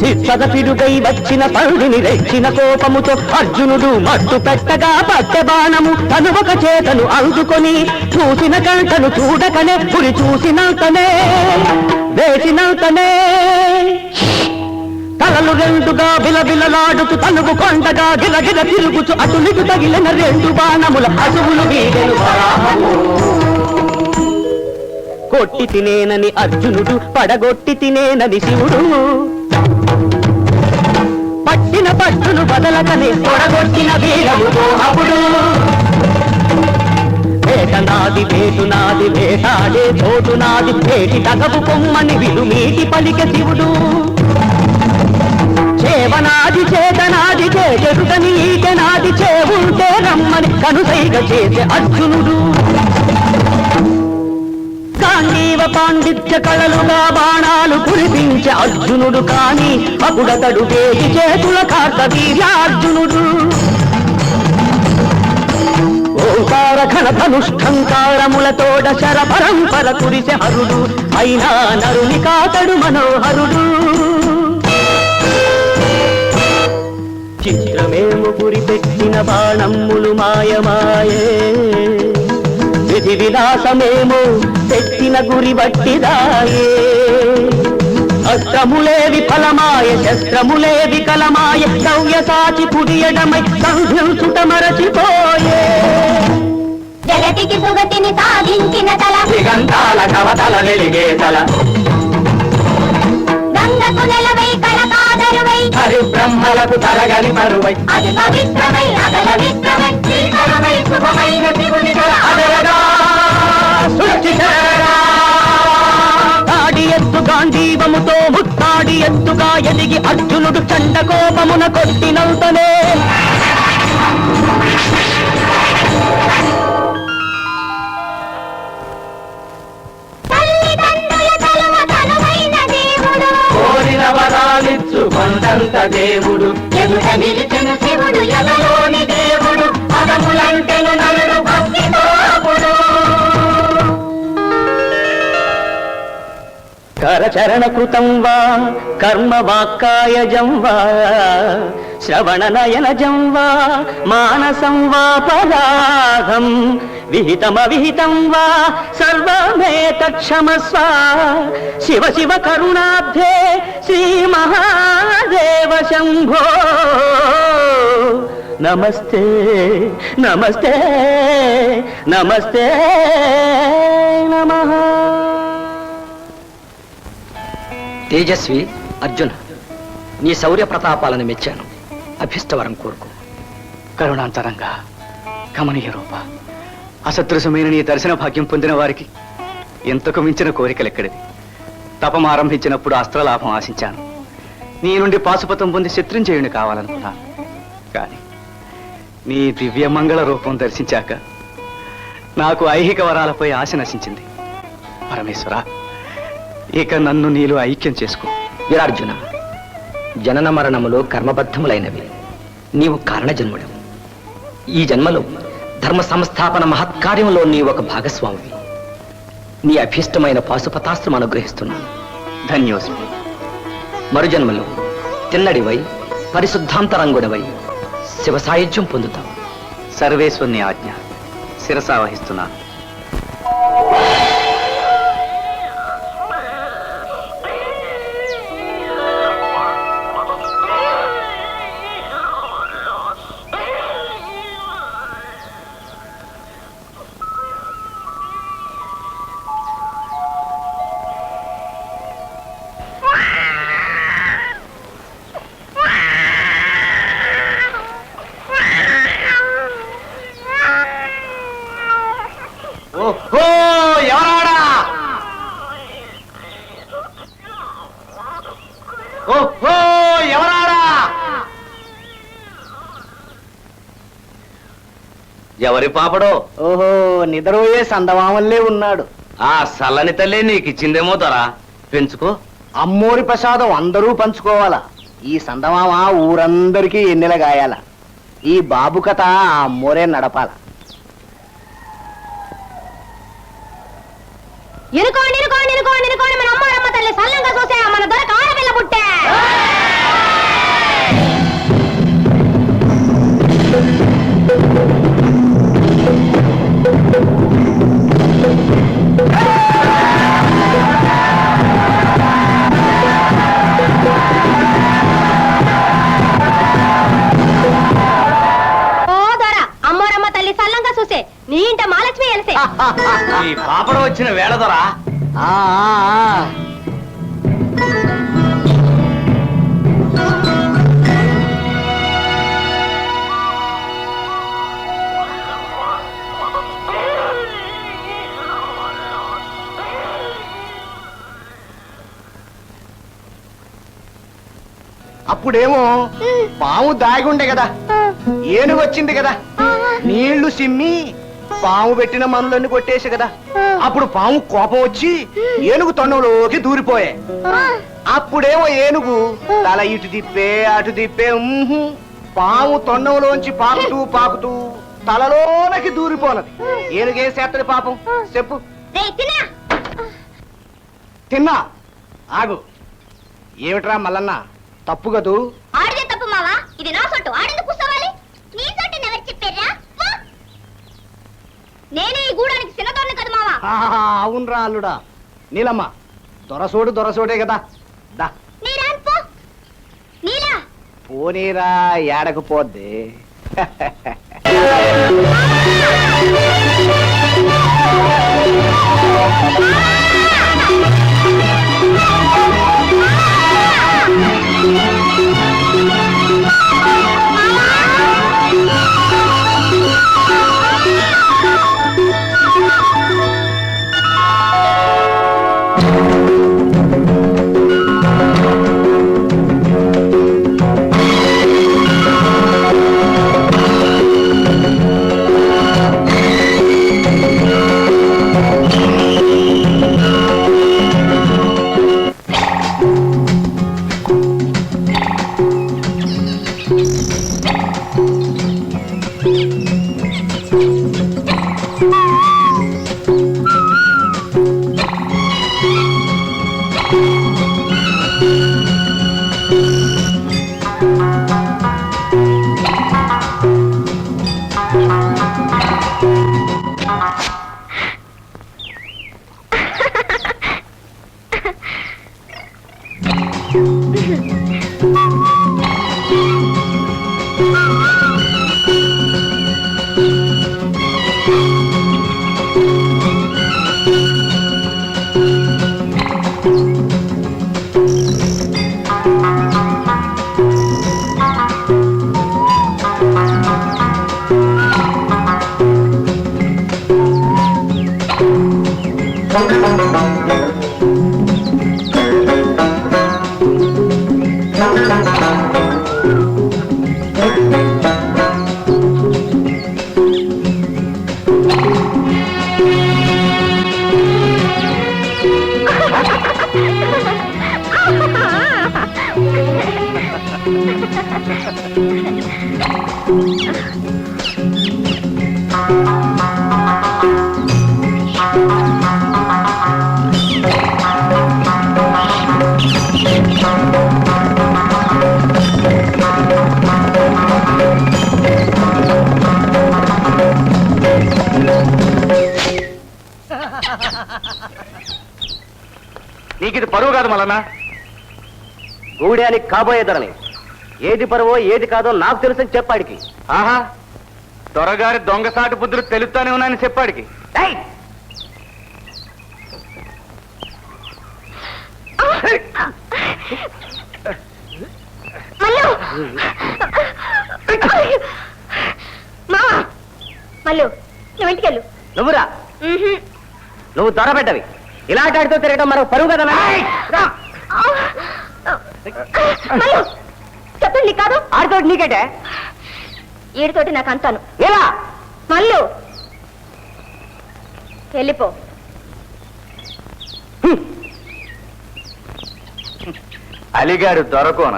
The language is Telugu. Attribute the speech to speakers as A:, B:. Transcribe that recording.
A: సిద్ధద వచ్చిన పరుడిని రెచ్చిన కోపముతో అర్జునుడు మట్టు పెట్టగా పట్టె బాణము తను ఒక చేతను అందుకొని చూసిన కంటను చూడకనే గురి చూసినంతనే వేసినంతనే తలలు రెండుగా బిలబిలలాడుతూ తనుగు కొండగా గిలగిల తిరుగుచు అటునికి తగిలిన రెండు బాణముల అసువులు వీడెను కొట్టి తినేనని అర్జునుడు పడగొట్టి తినేనని శివుడు. పట్టిన పట్టును బదలకని పొడగొట్టిన వీరముతో అప్పుడు వేట నాది వేటు నాది వేటాడే చోటు నాది వేటి తగపు కొమ్మని విలుమీటి పలిక శివుడు. చేవనాది చేతనాది చేజరుటని ఈటనాది చేవుంటే రమ్మని కనుసైగ చేసే అర్జునుడు. పాండిత్య కళలుగా బాణాలు కురిపించే అర్జునుడు కాని అప్పుడతడు వేగి చేతుల కార్తవీర్యార్జునుడు ఓంకార ఘనధనుష్ఠంకారములతోడ శర పరంపర కురిసె హరుడు అయినా నరుని కాతడు మనోహరుడు. చిత్రమేము గురి పెట్టిన బాణమ్ములు మాయమాయే. విధి విలాసమేమో పెట్టిన గురి బట్టిదాయే అస్త్రములే విఫలమాయ శస్త్రములే వికలమాయ సౌయ సాచి పుడియడమై సంధించుట మరచిపోయే.
B: జగతికి సుగతిని సాధించిన తల.
A: దిగంతాల కవతల వెలిగే తల.
B: గంగకు నెలవై కళకాదరువై
A: హరి బ్రహ్మలకు తరగని మరువై.
B: అది పవిత్రమై అగల
A: ఎదిగి అర్జునుడు చండ కోపమున కొట్టినంతనే కొండంత దేవుడు.
B: ఎదుట నిలిచిన శివుడు ఎదలోని దేవుడు. పదములంటెను నలుడు
A: కరచరణకృతం వా కర్మ వాక్కాయజం వా శ్రవణ నయనజం వా మానసం వా పరాధం విహితమవిహితం వా సర్వమే తక్షమస్వ శివ శివ కరుణాబ్ధే శ్రీ మహాదేవ శంభో. నమస్తే నమస్తే నమస్తే నమ.
C: తేజస్వి అర్జున నీ శౌర్య ప్రతాపాలను మెచ్చాను. అభిష్టవరం కోరుకు.
D: కరుణాంతరంగా కమనీయ రూప. అసదృశమైన నీ దర్శన భాగ్యం పొందిన వారికి ఎంతకు మించిన కోరికలెక్కడివి తపం ఆరంభించినప్పుడు అస్త్రలాభం ఆశించాను. నీ నుండి పాశుపతం పొంది శత్రుంజయుని కావాలనుకున్నాను. కానీ నీ దివ్యమంగళ రూపం దర్శించాక నాకు ఐహిక వరాలపై ఆశ నశించింది. పరమేశ్వర ఇక నన్ను నీలో ఐక్యం చేసుకో.
C: వీరార్జున జనన మరణములు కర్మబద్ధములైనవి. నీవు కారణజన్ముడు ఈ జన్మలో ధర్మ సంస్థాపన మహత్కార్యంలో నీ ఒక భాగస్వామివి. నీ అభీష్టమైన పాశుపతాస్త్రం అనుగ్రహిస్తున్నాను.
D: ధన్యోస్మి.
C: మరుజన్మలో తిన్నడివై పరిశుద్ధాంతరంగుడవై శివ సాయుధ్యం పొందుతావు.
D: సర్వేశ్వరుని ఆజ్ఞ శిరసా వహిస్తున్నాను.
E: ఎవరి పాపడో?
A: ఓహో నిద్రపోయే సందమామల్లే ఉన్నాడు.
E: ఆ సల్లని తల్లి నీకు ఇచ్చిందేమో తరా పెంచుకో.
A: అమ్మోరి ప్రసాదం అందరూ పంచుకోవాలా? ఈ సందమామ ఊరందరికీ ఎన్నెల గాయాల? ఈ బాబు కథ ఆ అమ్మోరే నడపాల.
B: ఇరుకోండి ఇరుకోండి ఇరుకోండి ఇరుకోండి. మన అమ్మ రమ్మ తల్లి సల్లంగా చూసే మన దొరక?
F: ఈ పాపడ వచ్చిన వేళ దొరా.
G: ఆ, ఆ, ఆ.
H: అప్పుడేమో పాము దాగి ఉండే కదా. ఏనుగు వచ్చింది కదా. నీళ్ళు సిమ్మి పాము పెట్టిన మనులన్నీ కొట్టేసి కదా. అప్పుడు పాము కోపం వచ్చి ఏనుగు తొండంలోకి దూరిపోయే. అప్పుడేమో ఏనుగు తల ఇటు తిప్పే అటు తిప్పే పాము తొండంలోంచి పాకుతూ పాకుతూ తలలోనకి దూరిపోనది. ఏనుగేం చేస్తది పాపం? చెప్పు.
B: తిన్నా.
H: ఆగు. ఏమిట్రా మల్లన్న? తప్పు కదూ?
B: ఆడిదే తప్పు మావా? ఇది నా సొట్టు కూర్చోవాలి నీ సొట్టు ఎవరు చెప్పారా పో. నేనే ఈ గూడానికి చిన్నతోని కదా మావా?
H: అవునరా అల్లుడా. నీలమ్మ దొరసోడు దొరసోడే కదా. దా.
B: నీరాన్ పో నీలా
H: పోనీరా ఏడకు పోద్ది. thank you.
F: నీకు ఇది పరువు కాదు మల్లన్న.
G: గూడానికి కాబోయేదరని ఏది పరువో ఏది కాదో నాకు తెలుసని చెప్పాడికి.
F: ఆహా దొరగారి దొంగసాటి బుద్ధులు తెలుస్తానే ఉన్నాయని చెప్పాడికి.
B: మల్లు! మల్లు! నువ్వు ఇంటికెళ్ళు.
G: నువ్వురా? నువ్వు దొరబెట్టవి ఇలాంటి ఆడితో తిరగడం మనకు పరువు కదా
B: చెప్పండి కాదు?
G: ఆడితో నీకేటే?
B: ఈడితోటి నాకు అంతాను.
G: ఎలా
B: మల్లు! వెళ్ళిపో.
F: అలిగాడు దొరకోన.